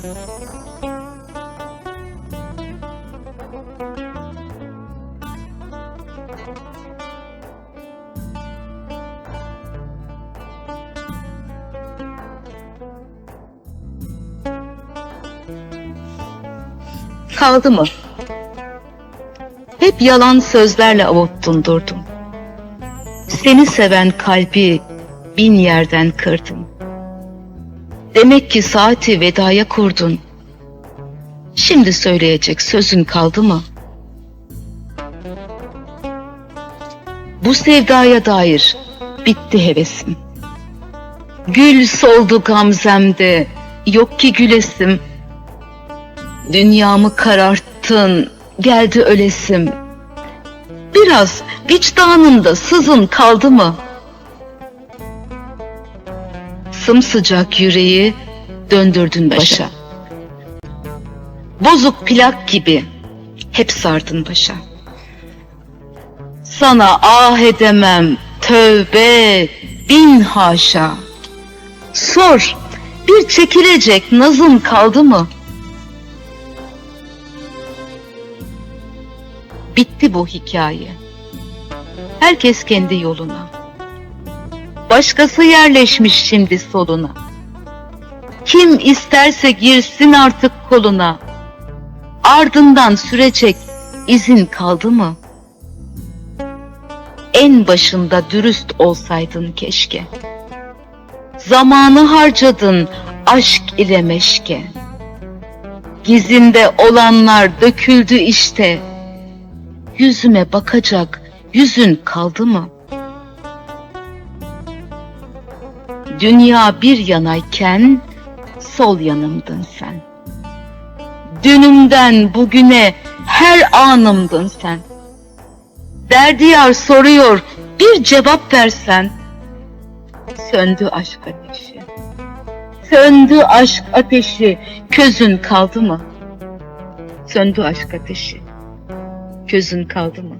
Kaldı mı? Hep yalan sözlerle avuttun durdum. Seni seven kalbi bin yerden kırdım. Demek ki saati vedaya kurdun. Şimdi söyleyecek sözün kaldı mı? Bu sevdaya dair bitti hevesim. Gül soldu gamzemde, yok ki gülesim. Dünyamı kararttın, geldi ölesim. Biraz vicdanında sızın kaldı mı? Sımsıcak yüreği döndürdün başa. Bozuk plak gibi hep sardın başa. Sana ah edemem, tövbe, bin haşa. Sor, bir çekilecek nazın kaldı mı? Bitti bu hikaye. Herkes kendi yoluna. Başkası yerleşmiş şimdi soluna. Kim isterse girsin artık koluna. Ardından sürecek izin kaldı mı? En başında dürüst olsaydın keşke. Zamanı harcadın aşk ile meşke. Gizinde olanlar döküldü işte. Yüzüme bakacak yüzün kaldı mı? Dünya bir yanayken sol yanımdın sen. Dünümden bugüne her anımdın sen. Derdiyar soruyor bir cevap versen. Söndü aşk ateşi. Söndü aşk ateşi. Közün kaldı mı? Söndü aşk ateşi. Közün kaldı mı?